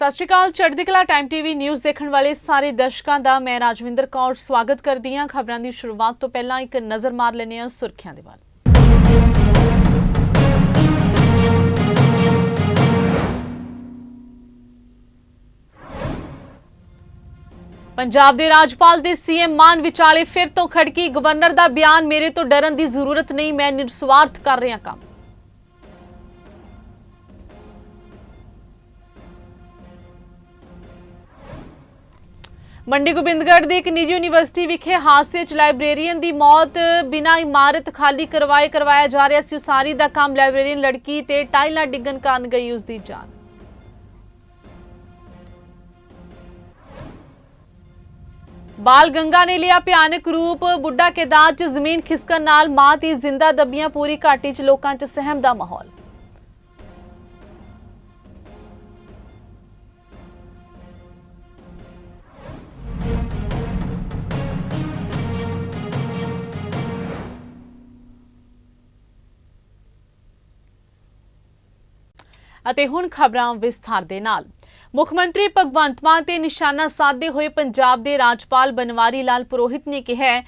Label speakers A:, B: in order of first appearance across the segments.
A: ਸਤਿ ਸ਼੍ਰੀ ਅਕਾਲ, ਚੜ੍ਹਦੀ ਕਲਾ ਟਾਈਮ ਟੀਵੀ ਨਿਊਜ਼ ਦੇਖਣ ਵਾਲੇ ਸਾਰੇ ਦਰਸ਼ਕਾਂ ਦਾ ਮੈਂ ਰਾਜਵਿੰਦਰ ਕੌਰ ਸਵਾਗਤ ਕਰਦੀ ਹਾਂ। ਖਬਰਾਂ ਦੀ ਸ਼ੁਰੂਆਤ ਤੋਂ ਪਹਿਲਾਂ ਇੱਕ ਨਜ਼ਰ ਮਾਰ ਲੈਂਦੇ ਹਾਂ ਸੁਰਖੀਆਂ ਦੇ ਵੱਲ। ਪੰਜਾਬ ਦੇ ਰਾਜਪਾਲ ਦੇ ਸੀਐਮ ਮਾਨ ਵਿਚਾਲੇ ਫਿਰ ਤੋਂ ਖੜਕੀ। ਗਵਰਨਰ ਦਾ ਬਿਆਨ ਮੇਰੇ ਤੋਂ ਡਰਨ ਦੀ ਜ਼ਰੂਰਤ ਨਹੀਂ, ਮੈਂ ਨਿਰਸਵਾਰਥ ਕਰ ਰਿਹਾ ਕੰਮ। ਮੰਡੀ ਗੋਬਿੰਦਗੜ੍ਹ ਦੀ ਇੱਕ ਨਿੱਜੀ ਯੂਨੀਵਰਸਿਟੀ ਵਿਖੇ ਹਾਦਸੇ 'ਚ ਲਾਇਬ੍ਰੇਰੀਅਨ ਦੀ ਮੌਤ ਬਿਨਾਂ ਇਮਾਰਤ ਖਾਲੀ ਕਰਵਾਏ ਕਰਵਾਇਆ ਜਾ ਰਿਹਾ ਸੀ। ਉਸਾਰੀ ਦਾ ਕੰਮ ਲਾਇਬ੍ਰੇਰੀਅਨ ਲੜਕੀ ਤੇ ਟਾਈਲਾਂ ਡਿੱਗਣ ਕਾਰਨ ਗਈ ਉਸ ਦੀ ਜਾਨ। ਬਾਲ ਗੰਗਾ ਨੇ ਲਿਆ ਭਿਆਨਕ ਰੂਪ। ਬੁੱਢਾ ਕੇਦਾਰ 'ਚ ਜ਼ਮੀਨ ਖਿਸਕਣ ਨਾਲ ਮਾਂ ਦੀ ਜ਼ਿੰਦਾ ਦੱਬੀਆਂ ਪੂਰੀ ਘਾਟੀ 'ਚ ਲੋਕਾਂ 'ਚ ਸਹਿਮ ਦਾ ਮਾਹੌਲ। ਅਤੇ ਹੁਣ ਖਬਰਾਂ ਵਿਸਥਾਰ ਦੇ ਨਾਲ। ਮੁੱਖ ਮੰਤਰੀ ਭਗਵੰਤ ਮਾਨ ਤੇ ਨਿਸ਼ਾਨਾ ਸਾਧਦੇ ਹੋਏ ਪੰਜਾਬ ਦੇ ਰਾਜਪਾਲ ਬਨਵਾਰੀ ਲਾਲ ਪੁਰੋਹਿਤ ਨੇ ਕਿਹਾ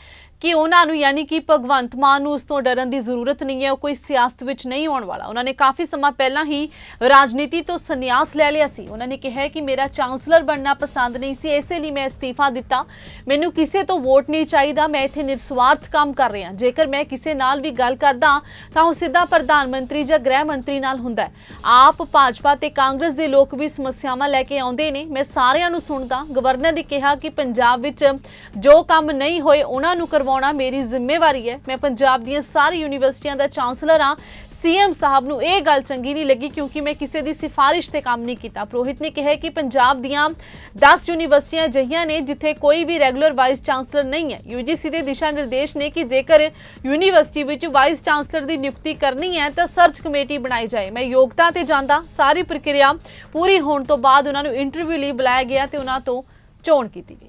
A: ਕਿ ਉਹਨਾਂ ਨੂੰ ਯਾਨੀ ਕਿ ਭਗਵੰਤ ਮਾਨ ਨੂੰ ਉਸ ਤੋਂ ਡਰਨ ਦੀ ਜ਼ਰੂਰਤ ਨਹੀਂ ਹੈ, ਉਹ ਕੋਈ ਸਿਆਸਤ ਵਿੱਚ ਨਹੀਂ ਆਉਣ ਵਾਲਾ। ਉਹਨਾਂ ਨੇ ਕਾਫੀ ਸਮਾਂ ਪਹਿਲਾਂ ਹੀ ਰਾਜਨੀਤੀ ਤੋਂ ਸੰਨਿਆਸ ਲੈ ਲਿਆ ਸੀ। ਉਹਨਾਂ ਨੇ ਕਿਹਾ ਕਿ ਮੇਰਾ ਚਾਂਸਲਰ ਬਣਨਾ ਪਸੰਦ ਨਹੀਂ ਸੀ, ਇਸੇ ਲਈ ਮੈਂ ਅਸਤੀਫਾ ਦਿੱਤਾ। ਮੈਨੂੰ ਕਿਸੇ ਤੋਂ ਵੋਟ ਨਹੀਂ ਚਾਹੀਦਾ, ਮੈਂ ਇੱਥੇ ਨਿਰਸਵਾਰਥ ਕੰਮ ਕਰ ਰਿਹਾ। ਜੇਕਰ ਮੈਂ ਕਿਸੇ ਨਾਲ ਵੀ ਗੱਲ ਕਰਦਾ, ਤਾਂ ਉਹ ਸਿੱਧਾ ਪ੍ਰਧਾਨ ਮੰਤਰੀ ਜਾਂ ਗ੍ਰਹਿ ਮੰਤਰੀ ਨਾਲ ਹੁੰਦਾ ਹੈ। ਆਪ ਭਾਜਪਾ ਤੇ ਕਾਂਗਰਸ ਦੇ ਲੋਕ ਵੀ ਸਮੱਸਿਆਵਾਂ ਲੈ ਕੇ ਆਉਂਦੇ ਨੇ। ਮੈਂ ਸਾਰਿਆਂ ਨੂੰ ਸੁਣਦਾ। ਗਵਰਨਰ ਨੇ ਕਿਹਾ ਕਿ ਪੰਜਾਬ ਵਿੱਚ ਜੋ ਕੰਮ ਨਹੀਂ ਹੋਏ, ਉਹਨਾਂ ਨੂੰ ਕਰਵਾ ਕਰਵਾਉਣਾ ਮੇਰੀ ਜ਼ਿੰਮੇਵਾਰੀ ਹੈ। ਮੈਂ ਪੰਜਾਬ ਦੀਆਂ ਸਾਰੀ ਯੂਨੀਵਰਸਿਟੀਆਂ ਦਾ ਚਾਂਸਲਰ ਹਾਂ। ਸੀਐਮ ਸਾਹਿਬ ਨੂੰ ਇਹ ਗੱਲ ਚੰਗੀ ਨਹੀਂ ਲੱਗੀ ਕਿਉਂਕਿ ਮੈਂ ਕਿਸੇ ਦੀ ਸਿਫਾਰਿਸ਼ ਤੇ ਕੰਮ ਨਹੀਂ ਕੀਤਾ। ਪ੍ਰੋਹਿਤ ਨੇ ਕਿਹਾ ਕਿ ਪੰਜਾਬ ਦੀਆਂ 10 ਯੂਨੀਵਰਸਿਟੀਆਂ ਅਜਿਹੀਆਂ ਨੇ ਜਿੱਥੇ ਕੋਈ ਵੀ ਰੈਗੂਲਰ ਵਾਈਸ ਚਾਂਸਲਰ ਨਹੀਂ ਹੈ। ਯੂਜੀਸੀ ਦੇ ਦਿਸ਼ਾ ਨਿਰਦੇਸ਼ ਨੇ ਕਿ ਜੇਕਰ ਯੂਨੀਵਰਸਿਟੀ ਵਿੱਚ ਵਾਈਸ ਚਾਂਸਲਰ ਦੀ ਨਿਯੁਕਤੀ ਕਰਨੀ ਹੈ ਤਾਂ ਸਰਚ ਕਮੇਟੀ ਬਣਾਈ ਜਾਏ। ਮੈਂ ਯੋਗਤਾ ਤੇ ਜਾਂਦਾ। ਸਾਰੀ ਪ੍ਰਕਿਰਿਆ ਪੂਰੀ ਹੋਣ ਤੋਂ ਬਾਅਦ ਉਹਨਾਂ ਨੂੰ ਇੰਟਰਵਿਊ ਲਈ ਬੁਲਾਇਆ ਗਿਆ ਤੇ ਉਹਨਾਂ ਤੋਂ ਚੋਣ ਕੀਤੀ ਗਈ।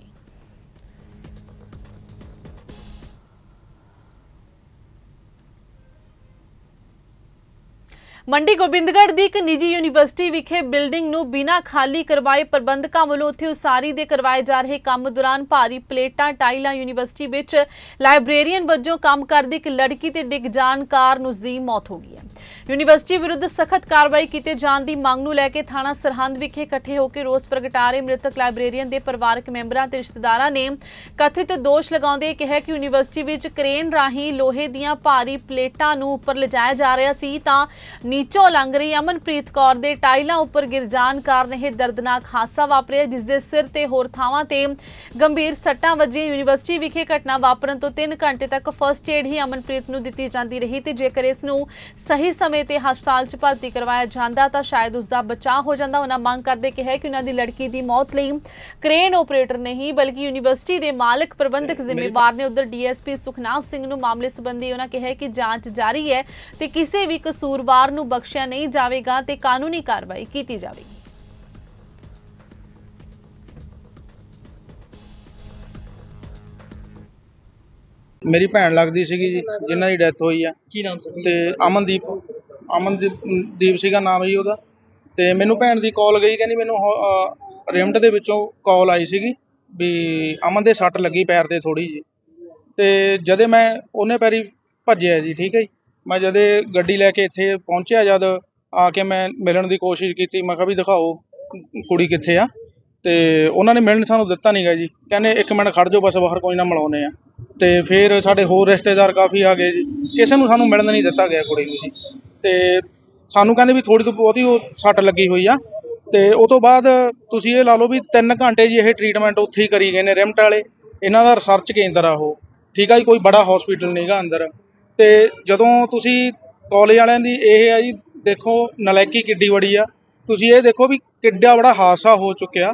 A: ਮੰਡੀ ਗੋਬਿੰਦਗੜ੍ਹ ਦੀ ਇੱਕ ਨਿੱਜੀ ਯੂਨੀਵਰਸਿਟੀ ਵਿਖੇ ਬਿਲਡਿੰਗ ਨੂੰ ਬਿਨਾਂ ਖਾਲੀ ਕਰਵਾਏ ਪ੍ਰਬੰਧਕਾਂ ਵੱਲੋਂ ਉੱਥੇ ਉਸਾਰੀ ਦੇ ਕਰਵਾਏ ਜਾ ਰਹੇ ਕੰਮ ਦੌਰਾਨ ਭਾਰੀ ਪਲੇਟਾਂ, ਟਾਈਲਾਂ ਯੂਨੀਵਰਸਿਟੀ ਵਿੱਚ ਲਾਇਬ੍ਰੇਰੀਅਨ ਵਜੋਂ ਕੰਮ ਕਰਦੀ ਇੱਕ ਲੜਕੀ ਤੇ ਡਿੱਗ ਜਾਣ ਕਾਰਨ ਉਸ ਦੀ ਮੌਤ ਹੋ ਗਈ ਹੈ। ਯੂਨੀਵਰਸਿਟੀ ਵਿਰੁੱਧ ਸਖਤ ਕਾਰਵਾਈ ਕੀਤੇ ਜਾਣ ਦੀ ਮੰਗ ਨੂੰ ਲੈ ਕੇ ਥਾਣਾ ਸਰਹੰਦ ਵਿਖੇ ਇਕੱਠੇ ਹੋ ਕੇ ਰੋਸ ਪ੍ਰਗਟਾ ਰਹੇ ਮ੍ਰਿਤਕ ਲਾਇਬ੍ਰੇਰੀਅਨ ਦੇ ਪਰਿਵਾਰਕ ਮੈਂਬਰਾਂ ਤੇ ਰਿਸ਼ਤੇਦਾਰਾਂ ਨੇ ਕਥਿਤ ਦੋਸ਼ ਲਗਾਉਂਦੇ ਕਿਹਾ ਕਿ ਯੂਨੀਵਰਸਿਟੀ ਵਿੱਚ ਕ੍ਰੇਨ ਰਾਹੀਂ ਲੋਹੇ ਦੀਆਂ ਭਾਰੀ ਪਲੇਟਾਂ ਨੂੰ ਉੱਪਰ ਲਿਜਾਇਆ ਜਾ ਰਿਹਾ ਸੀ ਤਾਂ ਨੀਚੋਂ ਲੰਘ ਰਹੀ ਅਮਨਪ੍ਰੀਤ ਕੌਰ ਦੇ ਟਾਈਲਾਂ ਉੱਪਰ ਗਿਰ ਜਾਣ ਕਾਰਨ ਇਹ ਦਰਦਨਾਕ ਹਾਦਸਾ ਵਾਪਰਿਆ ਜਿਸ ਦੇ ਸਿਰ ਤੇ ਹੋਰ ਥਾਵਾਂ ਤੇ ਗੰਭੀਰ ਸੱਟਾਂ ਵੱਜੀਆਂ। ਯੂਨੀਵਰਸਿਟੀ ਵਿਖੇ ਘਟਨਾ ਵਾਪਰਨ ਤੋਂ 3 ਘੰਟੇ ਤੱਕ ਫਰਸਟ ਏਡ ਹੀ ਅਮਨਪ੍ਰੀਤ ਨੂੰ ਦਿੱਤੀ ਜਾਂਦੀ ਰਹੀ ਤੇ ਜੇਕਰ ਇਸ ਨੂੰ ਸਹੀ ਸਮੇਂ ਤੇ ਹਸਪਤਾਲ 'ਚ ਭਰਤੀ ਕਰਵਾਇਆ ਜਾਂਦਾ ਤਾਂ ਸ਼ਾਇਦ ਉਸ ਦਾ ਬਚਾਅ ਹੋ ਜਾਂਦਾ। ਉਹਨਾਂ ਮੰਗ ਕਰਦੇ ਕਿਹਾ ਕਿ ਉਹਨਾਂ ਦੀ ਲੜਕੀ ਦੀ ਮੌਤ ਲਈ ਕ੍ਰੇਨ ਆਪਰੇਟਰ ਨਹੀਂ ਬਲਕਿ ਯੂਨੀਵਰਸਿਟੀ ਦੇ ਮਾਲਕ ਪ੍ਰਬੰਧਕ ਜ਼ਿੰਮੇਵਾਰ ਨੇ ਉਧਰ ਡੀਐਸਪੀ ਸੁਖਨਾਥ ਸਿੰਘ ਨੂੰ ਮਾਮਲੇ ਸੰਬੰਧੀ ਉਹਨਾਂ ਕਿਹਾ ਕਿ ਜਾਂਚ ਜਾਰੀ ਹੈ ਤੇ ਕਿਸੇ ਵੀ ਕਸੂਰਵਾਰ ਨੂੰ ਬਖਸ਼ਿਆ ਨਹੀਂ ਜਾਵੇਗਾ ਤੇ ਕਾਨੂੰਨੀ ਕਾਰਵਾਈ ਕੀਤੀ ਜਾਵੇਗੀ।
B: ਮੇਰੀ ਭੈਣ ਲੱਗਦੀ ਸੀਗੀ ਜੀ ਜਿਨ੍ਹਾਂ ਦੀ ਡੈਥ ਹੋਈ ਆ।
C: ਕੀ ਨਾਮ ਸੀ?
B: ਤੇ ਅਮਨਦੀਪ ਅਮਨਦੀਪ ਦੀਪ ਸੀਗਾ ਨਾਮ ਜੀ ਉਹਦਾ। ਤੇ ਮੈਨੂੰ ਭੈਣ ਦੀ ਕਾਲ ਗਈ ਕਹਿੰਦੀ ਮੈਨੂੰ ਰਿਮਟ ਦੇ ਵਿੱਚੋਂ ਕਾਲ ਆਈ ਸੀਗੀ ਵੀ ਅਮਨ ਦੇ ਸੱਟ ਲੱਗੀ ਪੈਰ ਤੇ ਥੋੜੀ ਜੀ ਤੇ ਜਦੇ ਮੈਂ ਉਹਨੇ ਪੈਰੀ ਭੱਜਿਆ ਜੀ ਠੀਕ ਹੈ ਜੀ। ਮੈਂ ਜਦੇ ਗੱਡੀ ਲੈ ਕੇ ਇੱਥੇ ਪਹੁੰਚਿਆ ਜਦ, ਆ ਕੇ ਮੈਂ ਮਿਲਣ ਦੀ ਕੋਸ਼ਿਸ਼ ਕੀਤੀ, ਮੈਂ ਕਿਹਾ ਵੀ ਦਿਖਾਓ ਕੁੜੀ ਕਿੱਥੇ ਆ। ਤੇ ਉਹਨਾਂ ਨੇ ਮਿਲਣ ਸਾਨੂੰ ਦਿੱਤਾ ਨਹੀਂਗਾ ਜੀ। ਕਹਿੰਦੇ ਇੱਕ ਮਿੰਟ ਖੜ ਜਾਓ, ਬਸ ਬਾਹਰ ਕੋਈ ਨਾ ਮਿਲਾਉਨੇ ਆ। ਤੇ ਫਿਰ ਸਾਡੇ ਹੋਰ ਰਿਸ਼ਤੇਦਾਰ ਕਾਫੀ ਆ ਗਏ ਜੀ। ਕਿਸੇ ਨੂੰ ਸਾਨੂੰ ਮਿਲਣ ਨਹੀਂ ਦਿੱਤਾ ਗਿਆ ਕੁੜੀ ਨੂੰ ਜੀ। ਤੇ ਸਾਨੂੰ ਕਹਿੰਦੇ ਵੀ ਥੋੜੀ ਤੋਂ ਬਹੁਤੀ ਉਹ ਸੱਟ ਲੱਗੀ ਹੋਈ ਆ। ਤੇ ਉਹ ਤੋਂ ਬਾਅਦ ਤੁਸੀਂ ਇਹ ਲਾ ਲਓ ਵੀ 3 ਘੰਟੇ ਜੀ ਇਹ ਟ੍ਰੀਟਮੈਂਟ ਉੱਥੇ ਹੀ ਕਰੀ ਗਏ ਨੇ, ਰਿਮਟ ਵਾਲੇ। ਇਹਨਾਂ ਦਾ ਰਿਸਰਚ ਕੇਂਦਰ ਆ ਉਹ। ਠੀਕ ਆ ਜੀ, ਕੋਈ ਬੜਾ ਹਸਪੀਟਲ ਨਹੀਂਗਾ ਅੰਦਰ। ਤੇ ਜਦੋਂ ਤੁਸੀਂ ਕਾਲਜ ਵਾਲਿਆਂ ਦੀ ਇਹ ਆ ਜੀ, ਦੇਖੋ ਨਲਾਇਕੀ ਕਿੱਡੀ ਬੜੀ ਆ। ਤੁਸੀਂ ਇਹ ਦੇਖੋ ਵੀ ਕਿੱਡਾ ਬੜਾ ਹਾਦਸਾ ਹੋ ਚੁੱਕਿਆ।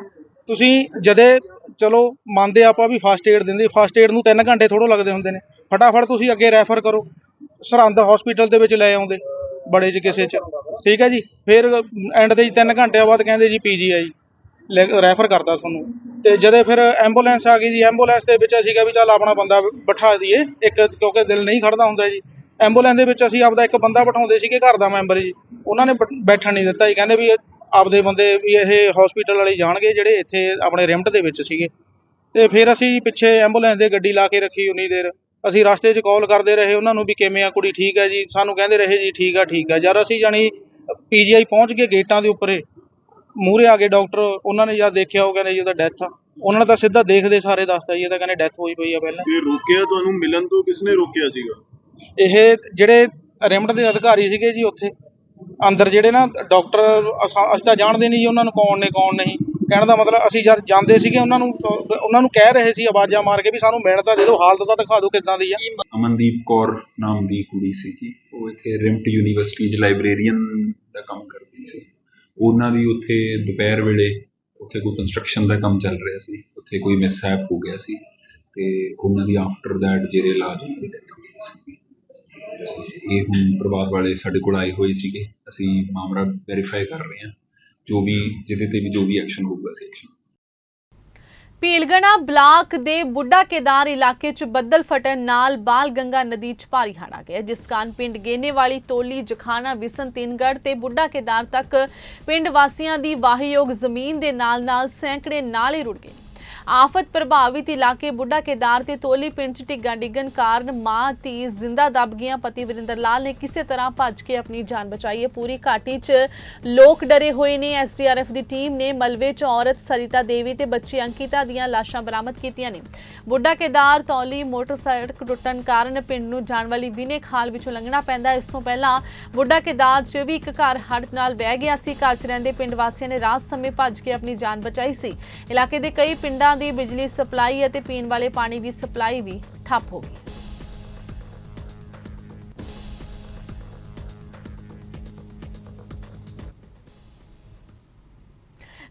B: ਤੁਸੀਂ ਜਦੇ, ਚਲੋ ਮੰਨਦੇ ਆਪਾਂ ਵੀ ਫਸਟ ਏਡ ਦਿੰਦੇ ਫਸਟ ਏਡ ਨੂੰ 3 ਘੰਟੇ ਥੋੜੋ ਲੱਗਦੇ ਹੁੰਦੇ ਨੇ। ਫਟਾਫਟ ਤੁਸੀਂ ਅੱਗੇ ਰੈਫਰ ਕਰੋ। ਸਰਹੰਦ ਹਸਪੀਟਲ ਦੇ ਵਿੱਚ ਲੈ ਆਉਂਦੇ, ਬੜੇ ਚ ਕਿਸੇ ਚ। ਠੀਕ ਹੈ ਜੀ? ਫਿਰ ਐਂਡ ਤੇ 3 ਘੰਟਿਆਂ ਬਾਅਦ ਕਹਿੰਦੇ ਜੀ ਪੀਜੀਆਈ ਰੈਫਰ ਕਰਦਾ ਤੁਹਾਨੂੰ। ਤੇ ਜਦੇ ਫਿਰ ਐਂਬੂਲੈਂਸ ਆ ਗਈ ਜੀ, ਐਂਬੂਲੈਂਸ ਦੇ ਵਿੱਚ ਅਸੀਂ ਕਿਹਾ ਵੀ ਚੱਲ ਆਪਣਾ ਬੰਦਾ ਬਿਠਾ ਦਈਏ, ਇੱਕ ਕਿਉਂਕਿ ਦਿਲ ਨਹੀਂ ਖੜਦਾ ਹੁੰਦਾ ਜੀ। ਐਂਬੂਲੈਂਸ ਦੇ ਵਿੱਚ ਅਸੀਂ ਆਪਦਾ ਇੱਕ ਬੰਦਾ ਬਿਠਾਉਂਦੇ ਸੀਗੇ ਘਰ ਦਾ ਮੈਂਬਰ ਜੀ। ਉਹਨਾਂ ਨੇ ਬੈਠ- ਬੈਠਣ ਨਹੀਂ ਦਿੱਤਾ ਜੀ, ਕਹਿੰਦੇ ਵੀ ਆਪਦੇ ਬੰਦੇ ਵੀ ਇਹ ਹਸਪੀਟਲ ਵਾਲੇ ਜਾਣਗੇ ਜਿਹੜੇ ਇੱਥੇ ਆਪਣੇ ਰਿਮਟ ਦੇ ਵਿੱਚ ਸੀਗੇ। ਤੇ ਫਿਰ ਅਸੀਂ ਪਿੱਛੇ ਐਂਬੂਲੈਂਸ ਦੇ ਗੱਡੀ ਲਾ ਕੇ ਰੱਖੀ ਉਨੀ ਦੇਰ। ਅਸੀਂ ਰਸਤੇ 'ਚ ਕਾਲ ਕਰਦੇ ਰਹੇ, ਉਹਨਾਂ ਨੂੰ ਵੀ ਕਿਵੇਂ ਆ ਕੁੜੀ ਠੀਕ ਹੈ ਜੀ? ਸਾਨੂੰ ਕਹਿੰਦੇ ਰਹੇ ਜੀ, ਠੀਕ ਆ ਠੀਕ ਆ। ਯਾਰ ਅਸੀਂ ਜਾਣੀ ਪੀਜੀਆਈ ਪਹੁੰਚ ਗਏ ਗੇਟਾਂ ਦੇ ਉੱਪਰ ਮੂਹਰੇ ਆ ਗਏ ਡਾਕਟਰ ਉਹਨਾਂ ਨੇ ਜਦ ਦੇਖਿਆ ਉਹ ਕਹਿੰਦੇ ਜੀ ਉਹਦਾ ਡੈਥ ਆ। ਉਹਨਾਂ ਨੇ ਤਾਂ ਸਿੱਧਾ ਦੇਖਦੇ ਸਾਰੇ ਦੱਸਤਾ ਜੀ ਇਹ ਤਾਂ ਕਹਿੰਦੇ ਡੈਥ ਹੋਈ ਪਈ ਆ ਪਹਿਲਾਂ।
C: ਤੇ ਰੋਕਿਆ ਤੁਹਾਨੂੰ ਮਿਲਣ ਤੋਂ ਕਿਸਨੇ ਰੋਕਿਆ ਸੀਗਾ?
B: ਇਹ ਜਿਹੜੇ ਰਿਮਟ ਦੇ ਅਧਿਕਾਰੀ ਸੀਗੇ ਜੀ ਉੱਥੇ ਅੰਦਰ ਜਿਹੜੇ ਨਾ ਡਾਕਟਰ ਅਸਾਂ- ਅਸੀਂ ਤਾਂ ਜਾਣਦੇ ਨਹੀਂ ਜੀ ਉਹਨਾਂ ਨੂੰ ਕੌਣ ਨੇ ਕੌਣ ਨਹੀਂ। ਕਹਿਣ ਦਾ ਮਤਲਬ ਅਸੀਂ ਜਦ ਜਾਂਦੇ ਸੀਗੇ ਉਹਨਾਂ ਨੂੰ ਉਹਨਾਂ ਨੂੰ ਕਹਿ ਰਹੇ ਸੀ ਆਵਾਜ਼ਾਂ ਮਾਰ ਕੇ ਵੀ ਸਾਨੂੰ ਮਿਲਣ ਤਾਂ ਦੇ ਦਿਓ ਹਾਲਤ ਤਾਂ ਦਿਖਾ ਦਿਓ ਕਿੱਦਾਂ ਦੀ ਆ।
D: ਅਮਨਦੀਪ ਕੌਰ ਨਾਮ ਦੀ ਕੁੜੀ ਸੀ ਜੀ ਉਹ ਇੱਥੇ ਰਿਮਟ ਯੂਨੀਵਰਸਿਟੀ 'ਚ ਲਾਇਬ੍ਰੇਰੀਅਨ ਦਾ ਕੰਮ ਕਰਦੀ ਸੀ। ਉਹਨਾਂ ਦੀ ਉੱਥੇ ਦੁਪਹਿਰ ਵੇਲੇ ਉੱਥੇ ਕੋਈ ਕੰਸਟਰਕਸ਼ਨ ਦਾ ਕੰਮ ਚੱਲ ਰਿਹਾ ਸੀ, ਉੱਥੇ ਕੋਈ ਮਿਸਹੈਪ ਹੋ ਗਿਆ ਸੀ ਤੇ ਉਹਨਾਂ ਦੀ ਆਫਟਰ ਦੈਟ ਜਿਹੜੇ ਇਲਾਜ ਉਹਨਾਂ ਦੀ ਡੈਥ ਹੋ ਗਈ ਸੀਗੀ ਇਹ ਹੁਣ ਪਰਿਵਾਰ ਵਾਲੇ ਸਾਡੇ ਕੋਲ ਆਏ ਹੋਏ ਸੀਗੇ, ਅਸੀਂ ਮਾਮਲਾ ਵੈਰੀਫਾਈ ਕਰ ਰਹੇ ਹਾਂ, ਜੋ ਵੀ ਜਿਹਦੇ ਤੇ ਵੀ ਜੋ ਵੀ ਐਕਸ਼ਨ ਹੋਊਗਾ ਅਸੀਂ ਐਕਸ਼ਨ
A: ਪੀਲਗਣਾ ਬਲਾਕ ਦੇ ਬੁੱਢਾ ਕੇਦਾਰ ਇਲਾਕੇ 'ਚ ਬੱਦਲ ਫਟਣ ਨਾਲ ਬਾਲ ਗੰਗਾ ਨਦੀ 'ਚ ਭਾਰੀ ਹੜ੍ਹ ਆ ਗਿਆ। ਜਿਸ ਕਾਰਨ ਪਿੰਡ ਗੇਨੇਵਾਲੀ, ਤੋਲੀ ਜਖਾਨਾ ਵਿਸਨ, ਤਿੰਨਗੜ੍ਹ ਤੇ ਬੁੱਢਾ ਕੇਦਾਰ ਤੱਕ ਪਿੰਡ ਵਾਸੀਆਂ ਦੀ ਵਾਹੀਯੋਗ ਜ਼ਮੀਨ ਦੇ ਨਾਲ-ਨਾਲ ਸੈਂਕੜੇ ਨਾਲੇ ਰੁੜ ਗਏ ਆਫਤ ਪ੍ਰਭਾਵਿਤ ਇਲਾਕੇ ਬੁੱਢਾ ਕੇਦਾਰ ਤੇ ਤੋਲੀ ਪਿੰਡ 'ਚ ਟਿੱਗਾ ਡਿੱਗਣ ਕਾਰਨ ਮਾਂ ਧੀ ਜ਼ਿੰਦਾ ਦਬ ਗਈਆਂ। ਪਤੀ ਵਰਿੰਦਰ ਲਾਲ ਨੇ ਕਿਸੇ ਤਰ੍ਹਾਂ ਭੱਜ ਕੇ ਆਪਣੀ ਜਾਨ ਬਚਾਈ ਹੈ। ਪੂਰੀ ਘਾਟੀ 'ਚ ਲੋਕ ਡਰੇ ਹੋਏ ਨੇ। ਐਸਡੀਆਰਐਫ ਦੀ ਟੀਮ ਨੇ ਮਲਵੇ 'ਚ ਔਰਤ ਸਰਿਤਾ ਦੇਵੀ ਤੇ ਬੱਚੀ ਅੰਕਿਤਾ ਦੀਆਂ ਲਾਸ਼ਾਂ ਬਰਾਮਦ ਕੀਤੀਆਂ ਨੇ। ਬੁੱਢਾ ਕੇਦਾਰ ਤੌਲੀ ਮੋਟਰਸਾਈਕਲ ਟੁੱਟਣ ਕਾਰਨ ਪਿੰਡ ਨੂੰ ਜਾਣ ਵਾਲੀ ਵਿਨੇ ਖਾਲ ਵਿੱਚੋਂ ਲੰਘਣਾ ਪੈਂਦਾ। ਇਸ ਤੋਂ ਪਹਿਲਾਂ ਬੁੱਢਾ ਕੇਦਾਰ 'ਚ ਵੀ ਇੱਕ ਘਰ ਹੜ੍ਹ ਨਾਲ ਵਹਿ ਗਿਆ ਸੀ। ਘਰ 'ਚ ਰਹਿੰਦੇ ਪਿੰਡ ਵਾਸੀਆਂ ਨੇ ਰਾਤ ਸਮੇਂ ਭੱਜ ਕੇ ਆਪਣੀ ਜਾਨ ਬਚਾਈ ਸੀ। ਇਲਾਕੇ ਦੇ ਕਈ ਪਿੰਡਾਂ ਦੀ ਬਿਜਲੀ ਸਪਲਾਈ ਅਤੇ ਪੀਣ ਵਾਲੇ ਪਾਣੀ ਦੀ ਸਪਲਾਈ ਵੀ ਠੱਪ ਹੋ ਗਈ।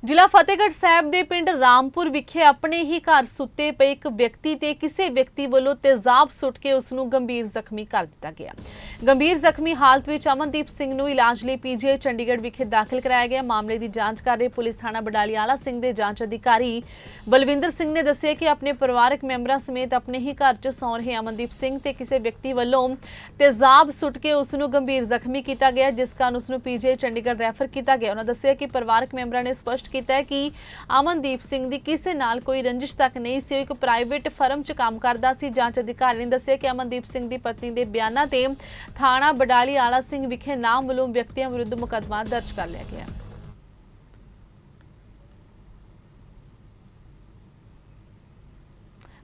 A: ਜ਼ਿਲ੍ਹਾ ਫਤਿਹਗੜ੍ਹ ਸਾਹਿਬ ਦੇ ਪਿੰਡ ਰਾਮਪੁਰ ਵਿਖੇ ਆਪਣੇ ਹੀ ਘਰ ਸੁੱਤੇ ਪਏ ਇੱਕ ਵਿਅਕਤੀ ਤੇ ਕਿਸੇ ਵਿਅਕਤੀ ਵੱਲੋਂ ਤੇਜ਼ਾਬ ਸੁੱਟ ਕੇ ਉਸ ਨੂੰ ਗੰਭੀਰ ਜ਼ਖਮੀ ਕਰ ਦਿੱਤਾ ਗਿਆ। ਗੰਭੀਰ ਜ਼ਖਮੀ ਹਾਲਤ ਵਿੱਚ ਅਮਨਦੀਪ ਸਿੰਘ ਨੂੰ ਇਲਾਜ ਲਈ ਪੀਜੀਆਈ ਚੰਡੀਗੜ੍ਹ ਵਿਖੇ ਦਾਖਲ ਕਰਾਇਆ ਗਿਆ। ਮਾਮਲੇ ਦੀ ਜਾਂਚ ਕਰ ਰਹੇ ਪੁਲਿਸ ਥਾਣਾ ਬਡਾਲੀਆਲਾ ਸਿੰਘ ਦੇ ਜਾਂਚ ਅਧਿਕਾਰੀ ਬਲਵਿੰਦਰ ਸਿੰਘ ਨੇ ਦੱਸਿਆ ਕਿ ਆਪਣੇ ਪਰਿਵਾਰਕ ਮੈਂਬਰਾਂ ਸਮੇਤ ਆਪਣੇ ਹੀ ਘਰ 'ਚ ਸੌਂ ਰਹੇ ਅਮਨਦੀਪ ਸਿੰਘ ਤੇ ਕਿਸੇ ਵਿਅਕਤੀ ਵੱਲੋਂ ਤੇਜ਼ਾਬ ਸੁੱਟ ਕੇ ਉਸ ਨੂੰ ਗੰਭੀਰ ਜ਼ਖਮੀ ਕੀਤਾ ਗਿਆ, ਜਿਸ ਕਾਰਨ ਉਸ ਨੂੰ ਪੀਜੀਆਈ ਚੰਡੀਗੜ੍ਹ ਰੈਫਰ ਕੀਤਾ ਗਿਆ। ਉਹਨਾਂ ਦੱਸਿਆ ਕਿ ਪਰਿਵਾਰਕ ਮੈਂਬਰਾਂ ਨੇ ਸਪਸ਼ਟ ਕੀਤਾ ਹੈ ਕਿ ਅਮਨਦੀਪ ਸਿੰਘ ਦੀ ਕਿਸੇ ਨਾਲ ਕੋਈ ਰੰਜਿਸ਼ ਤੱਕ ਨਹੀਂ ਸੀ, ਉਹ ਇੱਕ ਪ੍ਰਾਈਵੇਟ ਫਰਮ 'ਚ ਕੰਮ ਕਰਦਾ ਸੀ। ਜਾਂਚ ਅਧਿਕਾਰੀ ਨੇ ਦੱਸਿਆ ਕਿ ਅਮਨਦੀਪ ਸਿੰਘ ਦੀ ਪਤਨੀ ਦੇ ਬਿਆਨਾਂ ਤੇ ਥਾਣਾ ਬਡਾਲੀ ਆਲਾ ਸਿੰਘ ਵਿਖੇ ਨਾਮਲੂਮ ਵਿਅਕਤੀਆਂ ਵਿਰੁੱਧ ਮੁਕੱਦਮਾ ਦਰਜ ਕਰ ਲਿਆ ਗਿਆ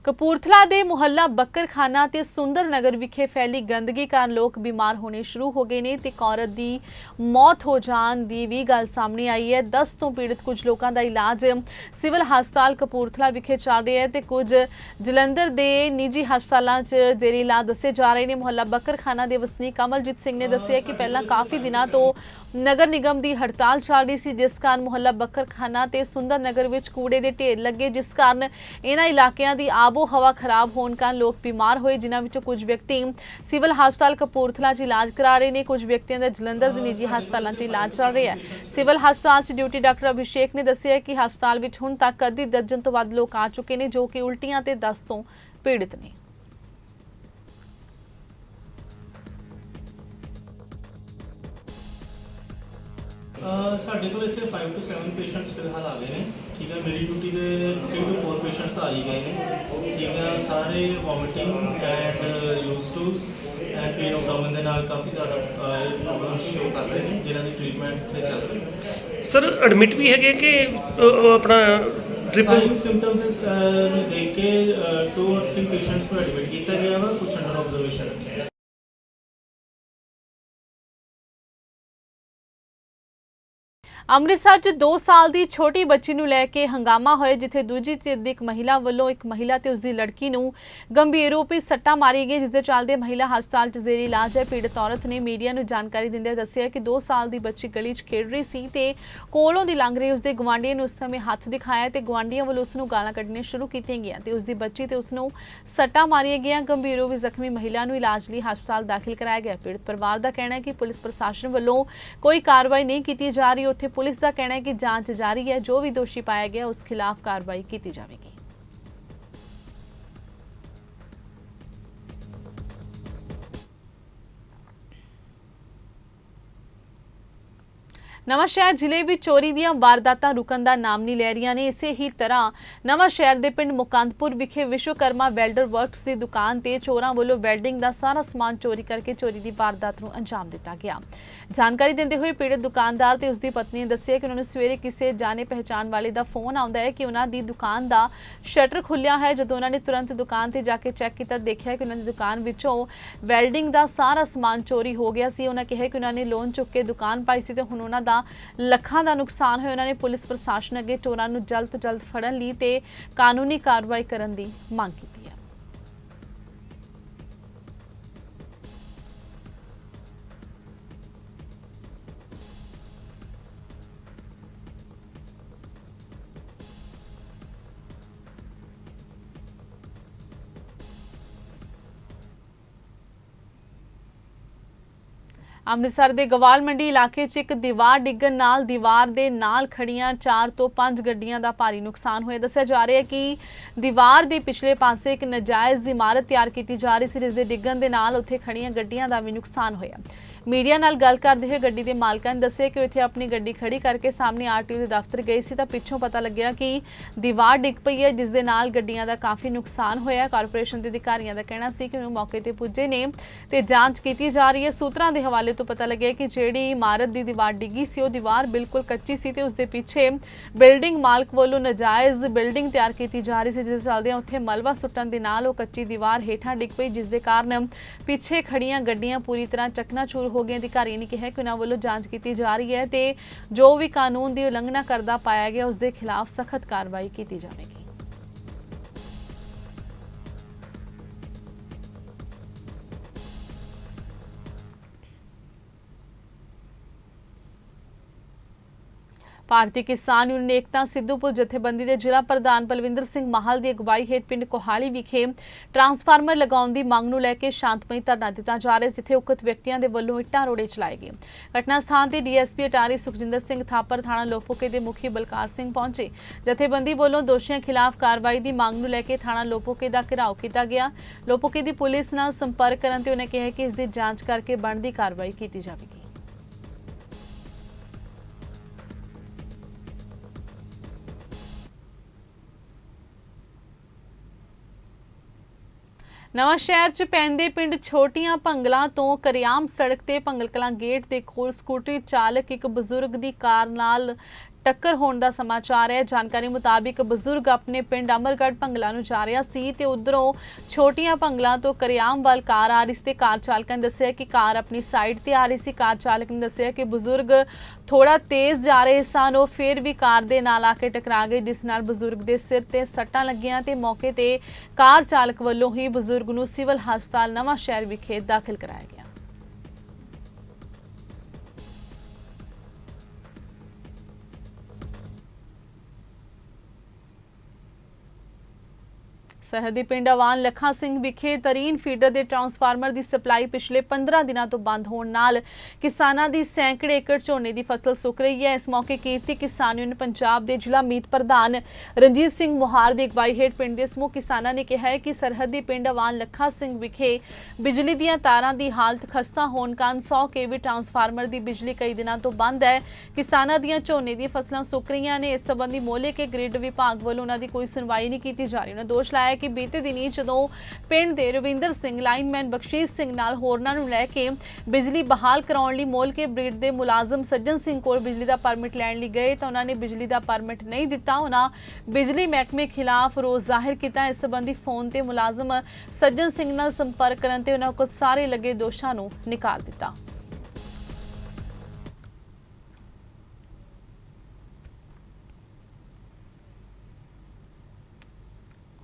A: ਕਪੂਰਥਲਾ ਦੇ ਮੁਹੱਲਾ ਬੱਕਰਖਾਨਾ ਤੇ ਸੁੰਦਰ ਨਗਰ ਵਿਖੇ ਫੈਲੀ ਗੰਦਗੀ ਕਾਰਨ ਲੋਕ ਬਿਮਾਰ ਹੋਣੇ ਸ਼ੁਰੂ ਹੋ ਗਏ ਨੇ ਤੇ ਔਰਤ ਦੀ ਮੌਤ ਹੋ ਜਾਣ ਦੀ ਵੀ ਗੱਲ ਸਾਹਮਣੇ ਆਈ ਹੈ। 10 ਤੋਂ ਪੀੜਤ ਕੁਝ ਲੋਕਾਂ ਦਾ ਇਲਾਜ ਸਿਵਲ ਹਸਪਤਾਲ ਕਪੂਰਥਲਾ ਵਿਖੇ ਚੱਲ ਰਿਹਾ ਹੈ ਤੇ ਕੁਝ ਜਲੰਧਰ ਦੇ ਨਿੱਜੀ ਹਸਪਤਾਲਾਂ 'ਚ ਜ਼ੇਰੇ ਇਲਾਜ ਦੱਸੇ ਜਾ ਰਹੇ ਨੇ। ਮੁਹੱਲਾ ਬੱਕਰਖਾਨਾ ਦੇ ਵਸਨੀਕ ਕਮਲਜੀਤ ਸਿੰਘ ਨੇ ਦੱਸਿਆ ਕਿ ਪਹਿਲਾਂ ਕਾਫੀ ਦਿਨਾਂ ਤੋਂ ਨਗਰ ਨਿਗਮ ਦੀ ਹੜਤਾਲ ਚੱਲ ਰਹੀ ਸੀ, ਜਿਸ ਕਾਰਨ ਮੁਹੱਲਾ ਬੱਕਰਖਾਨਾ ਤੇ ਸੁੰਦਰ ਨਗਰ ਵਿੱਚ ਕੂੜੇ ਦੇ ਢੇਰ ਲੱਗੇ, ਜਿਸ ਕਾਰਨ ਇਹਨਾਂ ਇਲਾਕਿਆਂ ਦੀ ਆਬੋ ਹਵਾ ਖਰਾਬ ਹੋਣ ਕਾਰਨ ਲੋਕ ਬਿਮਾਰ ਹੋਏ, ਜਿਨ੍ਹਾਂ ਵਿੱਚੋਂ ਕੁਝ ਵਿਅਕਤੀ ਸਿਵਲ ਹਸਪਤਾਲ ਕਪੂਰਥਲਾ 'ਚ ਇਲਾਜ ਕਰਾ ਰਹੇ ਨੇ, ਕੁਝ ਵਿਅਕਤੀਆਂ ਦਾ ਜਲੰਧਰ ਦੇ ਨਿੱਜੀ ਹਸਪਤਾਲਾਂ 'ਚ ਇਲਾਜ ਚੱਲ ਰਿਹਾ ਹੈ। ਸਿਵਲ ਹਸਪਤਾਲ 'ਚ ਡਿਊਟੀ ਡਾਕਟਰ ਅਭਿਸ਼ੇਕ ਨੇ ਦੱਸਿਆ ਕਿ ਹਸਪਤਾਲ ਵਿੱਚ ਹੁਣ ਤੱਕ ਅੱਧੀ ਦਰਜਨ ਤੋਂ ਵੱਧ ਲੋਕ ਆ ਚੁੱਕੇ ਨੇ, ਜੋ ਕਿ ਉਲਟੀਆਂ ਤੇ ਦਸਤ ਤੋਂ ਪੀੜਿਤ ਨੇ।
E: ਸਾਡੇ ਕੋਲ ਇੱਥੇ 5 ਤੋਂ 7 ਪੇਸ਼ੈਂਟਸ ਫਿਲਹਾਲ ਆ ਗਏ ਨੇ। ਠੀਕ ਹੈ ਮੇਰੀ ਡਿਊਟੀ ਦੇ 3 ਤੋਂ 4 ਪੇਸ਼ੈਂਟਸ ਤਾਂ ਆ ਹੀ ਗਏ ਨੇ। ਠੀਕ ਹੈ ਸਾਰੇ vomiting and use tools and pain of down ਦੇ ਨਾਲ ਕਾਫੀ ਜ਼ਿਆਦਾ ਪ੍ਰੋਬਲਮਸ ਸ਼ੋ ਕਰ ਰਹੇ ਨੇ ਜਿਨ੍ਹਾਂ ਦੀ ਟ੍ਰੀਟਮੈਂਟ ਇੱਥੇ ਚੱਲ ਰਹੀ ਹੈ।
F: ਸਰ ਐਡਮਿਟ ਵੀ ਹੈਗੇ ਕਿ ਆਪਣਾ
E: ਸਾਈਨ ਸਿੰਪਟਮਸ ਨੂੰ ਦੇਖ ਕੇ 2 অর 3 ਪੇਸ਼ੈਂਟਸ ਨੂੰ ਐਡਮਿਟ ਕੀਤਾ ਗਿਆ ਵਾ ਕੁਝ ਅੰਡਰ ਆਬਜ਼ਰਵੇਸ਼ਨ ਰੱਖਿਆ।
A: ਅੰਮ੍ਰਿਤਸਰ 'ਚ 2 ਸਾਲ ਦੀ ਛੋਟੀ ਬੱਚੀ ਨੂੰ ਲੈ ਕੇ ਹੰਗਾਮਾ ਹੋਇਆ, ਜਿੱਥੇ ਦੂਜੀ ਧਿਰ ਦੀ ਇੱਕ ਮਹਿਲਾ ਵੱਲੋਂ ਇੱਕ ਮਹਿਲਾ ਤੇ ਉਸਦੀ ਲੜਕੀ ਨੂੰ ਗੰਭੀਰ ਰੂਪ ਵਿੱਚ ਸੱਟਾਂ ਮਾਰੀ ਗਈ ਜਿਸ ਦੇ ਚੱਲਦੇ ਮਹਿਲਾ ਹਸਪਤਾਲ 'ਚ ਜ਼ੇਰੀ ਇਲਾਜ ਹੈ। ਪੀੜਤ ਔਰਤ ਨੇ ਮੀਡੀਆ ਨੂੰ ਜਾਣਕਾਰੀ ਦਿੰਦਿਆਂ ਦੱਸਿਆ ਕਿ 2 ਸਾਲ ਦੀ ਬੱਚੀ ਗਲੀ 'ਚ ਖੇਡ ਰਹੀ ਸੀ ਤੇ ਕੋਲੋਂ ਦੀ ਲੰਘ ਰਹੀ, ਉਸਦੇ ਦੇ ਗਵਾਂਢੀਆਂ ਨੇ ਉਸ ਸਮੇਂ ਹੱਥ ਦਿਖਾਇਆ ਤੇ ਗਵਾਂਢੀਆਂ ਵੱਲੋਂ ਉਸ ਨੂੰ ਗਾਲਾਂ ਕੱਢਣੀਆਂ ਸ਼ੁਰੂ ਕੀਤੀਆਂ ਗਈਆਂ ਤੇ ਉਸਦੀ ਬੱਚੀ ਤੇ ਉਸ ਨੂੰ ਸੱਟਾਂ ਮਾਰੀਆਂ ਗਈਆਂ। ਗੰਭੀਰ ਰੂਪ ਵਿੱਚ ਜ਼ਖਮੀ ਮਹਿਲਾ ਨੂੰ ਇਲਾਜ ਲਈ ਹਸਪਤਾਲ ਦਾਖਲ ਕਰਾਇਆ ਗਿਆ। ਪੀੜਤ ਪਰਿਵਾਰ ਦਾ ਕਹਿਣਾ ਹੈ ਕਿ ਪੁਲਿਸ ਪ੍ਰਸ਼ਾਸਨ ਵੱਲੋਂ ਕੋਈ ਕਾਰਵਾਈ ਨਹੀਂ ਕੀਤੀ ਜਾ ਰਹੀ, ਉੱਥੇ ਪੁਲਿਸ ਦਾ ਕਹਿਣਾ ਹੈ ਕਿ ਜਾਂਚ ਜਾਰੀ ਹੈ, ਜੋ ਵੀ ਦੋਸ਼ੀ ਪਾਇਆ ਗਿਆ, ਉਸ ਖਿਲਾਫ ਕਾਰਵਾਈ ਕੀਤੀ ਜਾਵੇਗੀ। ਨਵਾਂ ਸ਼ਹਿਰ ਜ਼ਿਲ੍ਹੇ ਵਿੱਚ ਚੋਰੀ ਦੀਆਂ ਵਾਰਦਾਤਾਂ ਰੁਕਣ ਦਾ ਨਾਮ ਨਹੀਂ ਲੈ ਰਹੀਆਂ ਨੇ, ਇਸੇ ਹੀ ਤਰ੍ਹਾਂ ਨਵਾਂ ਸ਼ਹਿਰ ਦੇ ਪਿੰਡ ਮੁਕੰਦਪੁਰ ਵਿਖੇ ਵਿਸ਼ਵਕਰਮਾ ਵੈਲਡਰ ਵਰਕਸ ਦੀ ਦੁਕਾਨ ਤੇ ਚੋਰਾਂ ਵੱਲੋਂ ਵੈਲਡਿੰਗ ਦਾ ਸਾਰਾ ਸਮਾਨ ਚੋਰੀ ਕਰਕੇ ਚੋਰੀ ਦੀ ਵਾਰਦਾਤ ਨੂੰ ਅੰਜਾਮ ਦਿੱਤਾ ਗਿਆ। ਜਾਣਕਾਰੀ ਦਿੰਦੇ ਹੋਏ ਪੀੜਤ ਦੁਕਾਨਦਾਰ ਤੇ ਉਸ ਦੀ ਪਤਨੀ ਨੇ ਦੱਸਿਆ ਕਿ ਉਹਨਾਂ ਨੂੰ ਸਵੇਰੇ ਕਿਸੇ ਜਾਣੇ ਪਹਿਚਾਣ ਵਾਲੇ ਦਾ ਫੋਨ ਆਉਂਦਾ ਹੈ ਕਿ ਉਹਨਾਂ ਦੀ ਦੁਕਾਨ ਦਾ ਸ਼ਟਰ ਖੁੱਲਿਆ ਹੈ। ਜਦੋਂ ਉਹਨਾਂ ਨੇ ਤੁਰੰਤ ਦੁਕਾਨ ਤੇ ਜਾ ਕੇ ਚੈੱਕ ਕੀਤਾ, ਦੇਖਿਆ ਕਿ ਉਹਨਾਂ ਦੀ ਦੁਕਾਨ ਵਿੱਚੋਂ ਵੈਲਡਿੰਗ ਦਾ ਸਾਰਾ ਸਮਾਨ ਚੋਰੀ ਹੋ ਗਿਆ ਸੀ। ਉਹਨਾਂ ਕਿਹਾ ਕਿ ਉਹਨਾਂ ਨੇ ਲੋਨ ਚੁੱਕ ਕੇ ਦੁਕਾਨ ਪਾਈ ਸੀ ਤੇ ਹੁਣ ਉਹਨਾਂ ਦਾ ਲੱਖਾਂ ਦਾ ਨੁਕਸਾਨ ਹੋਇਆ। ਉਹਨਾਂ ਨੇ ਪੁਲਿਸ ਪ੍ਰਸ਼ਾਸਨ ਅੱਗੇ ਚੋਰਾਂ ਨੂੰ ਜਲਦ ਤੋਂ ਜਲਦ ਫੜਨ ਲਈ ਤੇ ਕਾਨੂੰਨੀ ਕਾਰਵਾਈ ਕਰਨ ਦੀ ਮੰਗ ਕੀਤੀ। ਅੰਮ੍ਰਿਤਸਰ ਦੇ ਗਵਾਲ ਮੰਡੀ ਇਲਾਕੇ 'ਚ ਇੱਕ ਦੀਵਾਰ ਡਿੱਗਣ ਨਾਲ ਦੀਵਾਰ ਦੇ ਨਾਲ ਖੜੀਆਂ 4 ਤੋਂ 5 ਗੱਡੀਆਂ ਦਾ ਭਾਰੀ ਨੁਕਸਾਨ ਹੋਇਆ। ਦੱਸਿਆ ਜਾ ਰਿਹਾ ਹੈ ਕਿ ਦੀਵਾਰ ਦੇ ਪਿਛਲੇ ਪਾਸੇ ਇੱਕ ਨਜਾਇਜ਼ ਇਮਾਰਤ ਤਿਆਰ ਕੀਤੀ ਜਾ ਰਹੀ ਸੀ, ਜਿਸ ਦੇ ਡਿੱਗਣ ਦੇ ਨਾਲ ਉੱਥੇ ਖੜੀਆਂ ਗੱਡੀਆਂ ਦਾ ਵੀ ਨੁਕਸਾਨ ਹੋਇਆ। ਮੀਡੀਆ ਨਾਲ ਗੱਲ ਕਰਦੇ ਹੋਏ ਗੱਡੀ ਦੇ ਮਾਲਕਾਂ ਨੇ ਦੱਸਿਆ ਕਿ ਉਹ ਇੱਥੇ ਆਪਣੀ ਗੱਡੀ ਖੜੀ ਕਰਕੇ ਸਾਹਮਣੇ ਆਰਟੀਓ ਦੇ ਦਫ਼ਤਰ ਗਏ ਸੀ ਤਾਂ ਪਿੱਛੋਂ ਪਤਾ ਲੱਗਿਆ ਕਿ ਦੀਵਾਰ ਡਿੱਗ ਪਈ ਹੈ, ਜਿਸ ਦੇ ਨਾਲ ਗੱਡੀਆਂ ਦਾ ਕਾਫੀ ਨੁਕਸਾਨ ਹੋਇਆ ਕਾਰਪੋਰੇਸ਼ਨ ਦੇ ਅਧਿਕਾਰੀਆਂ ਦਾ ਕਹਿਣਾ ਸੀ ਕਿ ਉਹ ਮੌਕੇ ਤੇ ਪੁੱਜੇ ਨੇ ਤੇ ਜਾਂਚ ਕੀਤੀ ਜਾ ਰਹੀ ਹੈ। ਸੂਤਰਾਂ ਦੇ ਹਵਾਲੇ ਤੋਂ ਪਤਾ ਲੱਗਿਆ ਕਿ ਜਿਹੜੀ ਇਮਾਰਤ ਦੀ ਦੀਵਾਰ ਡਿੱਗੀ ਸੀ, ਉਹ ਦੀਵਾਰ ਬਿਲਕੁਲ ਕੱਚੀ ਸੀ ਤੇ ਉਸ ਦੇ ਪਿੱਛੇ ਬਿਲਡਿੰਗ ਮਾਲਕ ਵੱਲੋਂ ਨਜਾਇਜ਼ ਬਿਲਡਿੰਗ ਤਿਆਰ ਕੀਤੀ ਜਾ ਰਹੀ ਸੀ, ਜਿਸ ਚੱਲਦਿਆਂ ਉੱਥੇ ਮਲਵਾ ਸੁੱਟਣ ਦੇ ਨਾਲ ਉਹ ਕੱਚੀ ਦੀਵਾਰ ਹੇਠਾਂ ਡਿੱਗ ਪਈ, ਜਿਸ ਦੇ ਕਾਰਨ ਪਿੱਛੇ ਖੜੀਆਂ ਗੱਡੀਆਂ ਪੂਰੀ ਤਰ੍ਹਾਂ ਚਕਨਾਚੂਰ ਹੋ ਗਏ। ਅਧਿਕਾਰੀ ਨੇ ਕਿਹਾ ਕਿ ਉਹਨਾਂ ਵੱਲੋਂ ਜਾਂਚ ਕੀਤੀ ਜਾ ਰਹੀ ਹੈ ਤੇ ਜੋ ਵੀ ਕਾਨੂੰਨ ਦੀ ਉਲੰਘਣਾ ਕਰਦਾ ਪਾਇਆ ਗਿਆ, ਉਸ ਦੇ ਖਿਲਾਫ ਸਖਤ ਕਾਰਵਾਈ ਕੀਤੀ ਜਾਵੇਗੀ। ਭਾਰਤੀ ਕਿਸਾਨ ਯੂਨੀਅਨ ਏਕਤਾ ਸਿੱਧੂਪੁਰ ਜਥੇਬੰਦੀ ਦੇ ਜ਼ਿਲ੍ਹਾ ਪ੍ਰਧਾਨ ਬਲਵਿੰਦਰ ਸਿੰਘ ਮਾਹਲ ਦੀ ਅਗਵਾਈ ਹੇਠ ਪਿੰਡ ਕੋਹਾਲੀ ਵਿਖੇ ਟਰਾਂਸਫਾਰਮਰ ਲਗਾਉਣ ਦੀ ਮੰਗ ਨੂੰ ਲੈ ਕੇ ਸ਼ਾਂਤਮਈ ਧਰਨਾ ਦਿੱਤਾ ਜਾ ਰਿਹਾ ਜਿੱਥੇ ਉਕਤ ਵਿਅਕਤੀਆਂ ਦੇ ਵੱਲੋਂ ਇੱਟਾਂ ਰੋੜੇ ਚਲਾਏ ਗਏ। ਘਟਨਾ ਸਥਾਨ ਤੇ ਡੀਐਸਪੀ ਅਟਾਰੀ ਸੁਖਜਿੰਦਰ ਸਿੰਘ ਥਾਪਰ ਥਾਣਾ ਲੋਪੋਕੇ ਦੇ ਮੁਖੀ ਬਲਕਾਰ ਸਿੰਘ ਪਹੁੰਚੇ। ਜਥੇਬੰਦੀ ਵੱਲੋਂ ਦੋਸ਼ੀਆਂ ਖਿਲਾਫ ਕਾਰਵਾਈ ਦੀ ਮੰਗ ਨੂੰ ਲੈ ਕੇ ਥਾਣਾ ਲੋਪੋਕੇ ਦਾ ਘਿਰਾਓ ਕੀਤਾ ਗਿਆ। ਲੋਪੋਕੇ ਦੀ ਪੁਲਿਸ ਨਾਲ ਸੰਪਰਕ ਕਰਨ ਤੇ ਉਹਨੇ ਕਿਹਾ ਕਿ ਇਸ ਦੀ ਜਾਂਚ ਕਰਕੇ ਬਣਦੀ ਕਾਰਵਾਈ ਕੀਤੀ ਜਾਵੇਗੀ। ਨਵਾਂ ਸ਼ਹਿਰ ਚ ਪੈਂਦੇ ਪਿੰਡ ਛੋਟੀਆਂ ਭੰਗਲਾਂ ਤੋਂ ਕਰਿਆਮ ਸੜਕ ਤੇ ਭੰਗਲ ਕਲਾਂ ਗੇਟ ਦੇ ਕੋਲ ਸਕੂਟਰੀ ਚਾਲਕ ਇੱਕ ਬਜ਼ੁਰਗ ਦੀ ਕਾਰ ਨਾਲ ਟੱਕਰ ਹੋਣ ਦਾ ਸਮਾਚਾਰ ਹੈ। ਜਾਣਕਾਰੀ ਮੁਤਾਬਿਕ ਬਜ਼ੁਰਗ ਆਪਣੇ ਪਿੰਡ ਅਮਰਗੜ੍ਹ ਭੰਗਲਾ ਨੂੰ ਜਾ ਰਿਹਾ ਸੀ ਤੇ ਉਧਰੋਂ ਛੋਟੀਆਂ ਭੰਗਲਾਂ ਤੋਂ ਕਰਿਆਮ ਵੱਲ ਕਾਰ ਆ ਰਹੀ ਸੀ। ਤੇ ਕਾਰ ਚਾਲਕਾਂ ਨੇ ਦੱਸਿਆ ਕਿ ਕਾਰ ਆਪਣੀ ਸਾਈਡ ਤੇ ਆ ਰਹੀ ਸੀ। ਕਾਰ ਚਾਲਕ ਨੇ ਦੱਸਿਆ ਕਿ ਬਜ਼ੁਰਗ ਥੋੜਾ ਤੇਜ਼ ਜਾ ਰਹੇ ਸਨ। ਉਹ ਫਿਰ ਵੀ ਕਾਰ ਦੇ ਨਾਲ ਆ ਕੇ ਟਕਰਾ ਗਏ, ਜਿਸ ਨਾਲ ਬਜ਼ੁਰਗ ਦੇ ਸਿਰ ਤੇ ਸੱਟਾਂ ਲੱਗੀਆਂ ਤੇ ਮੌਕੇ ਤੇ ਕਾਰ ਚਾਲਕ ਵੱਲੋਂ ਹੀ ਬਜ਼ੁਰਗ ਨੂੰ ਸਿਵਲ ਹਸਪਤਾਲ ਨਵਾਂ ਸ਼ਹਿਰ ਵਿਖੇ ਦਾਖਲ ਕਰਾਇਆ ਗਿਆ। ਸਰਹੱਦੀ ਪਿੰਡ ਅਵਾਨ ਲੱਖਾ ਸਿੰਘ ਵਿਖੇ ਤਰੀਨ ਫੀਡਰ ਦੇ ਟਰਾਂਸਫਾਰਮਰ ਦੀ ਸਪਲਾਈ ਪਿਛਲੇ 15 ਦਿਨਾਂ ਤੋਂ ਬੰਦ ਹੋਣ ਨਾਲ ਕਿਸਾਨਾਂ ਦੀ ਸੈਂਕੜੇ ਏਕੜ ਝੋਨੇ ਦੀ ਫਸਲ ਸੁੱਕ ਰਹੀ ਹੈ। ਇਸ ਮੌਕੇ ਕੀਰਤੀ ਕਿਸਾਨ ਯੂਨੀਅਨ ਪੰਜਾਬ ਦੇ ਜ਼ਿਲ੍ਹਾ ਮੀਤ ਪ੍ਰਧਾਨ ਰਣਜੀਤ ਸਿੰਘ ਮੁਹਾਰ ਦੀ ਅਗਵਾਈ ਹੇਠ ਪਿੰਡ ਦੇ ਸਮੂਹ ਕਿਸਾਨਾਂ ਨੇ ਕਿਹਾ ਹੈ ਕਿ ਸਰਹੱਦੀ ਪਿੰਡ ਅਵਾਨ ਲੱਖਾ ਸਿੰਘ ਵਿਖੇ ਬਿਜਲੀ ਦੀਆਂ ਤਾਰਾਂ ਦੀ ਹਾਲਤ ਖਸਤਾ ਹੋਣ ਕਾਰਨ 100 ਕੇਵੀ ਟਰਾਂਸਫਾਰਮਰ ਦੀ ਬਿਜਲੀ ਕਈ ਦਿਨਾਂ ਤੋਂ ਬੰਦ ਹੈ। ਕਿਸਾਨਾਂ ਦੀਆਂ ਝੋਨੇ ਦੀਆਂ ਫਸਲਾਂ ਸੁੱਕ ਰਹੀਆਂ ਨੇ। ਇਸ ਸੰਬੰਧੀ ਮੋਲੇ ਕੇ ਗ੍ਰਿਡ ਵਿਭਾਗ ਵੱਲੋਂ ਉਹਨਾਂ ਦੀ ਕੋਈ ਸੁਣਵਾਈ ਨਹੀਂ ਕੀਤੀ ਜਾ ਰਹੀ। ਉਹਨਾਂ ਦੋਸ਼ ਲਾਇਆ ਕਿ ਬੀਤੇ ਦਿਨੀ ਜਦੋਂ ਪਿੰਡ ਦੇ ਰਵਿੰਦਰ ਸਿੰਘ, ਲਾਈਨਮੈਨ ਬਖਸ਼ੀਸ਼ ਸਿੰਘ ਨਾਲ ਹੋਰਨਾਂ ਨੂੰ ਲੈ ਕੇ ਬਿਜਲੀ ਬਹਾਲ ਕਰਾਉਣ ਲਈ ਮੋਲ ਕੇ ਬ੍ਰਿਡ ਦੇ ਮੁਲਾਜ਼ਮ ਸੱਜਣ ਸਿੰਘ ਕੋਲ ਬਿਜਲੀ ਦਾ ਪਰਮਿਟ ਲੈਣ ਲਈ ਗਏ ਤਾਂ ਉਹਨਾਂ ਨੇ ਬਿਜਲੀ ਦਾ ਪਰਮਿਟ ਨਹੀਂ ਦਿੱਤਾ। ਉਹਨਾਂ ਬਿਜਲੀ ਮਹਿਕਮੇ ਖਿਲਾਫ ਰੋਸ ਜ਼ਾਹਿਰ ਕੀਤਾ। ਇਸ ਸੰਬੰਧੀ ਫੋਨ ਤੇ ਮੁਲਾਜ਼ਮ ਸੱਜਣ ਸਿੰਘ ਨਾਲ ਸੰਪਰਕ ਕਰਨ ਤੇ ਉਹਨਾਂ ਕੋਲ ਸਾਰੇ ਲੱਗੇ ਦੋਸ਼ਾਂ ਨੂੰ ਨਿਕਾਲ ਦਿੱਤਾ।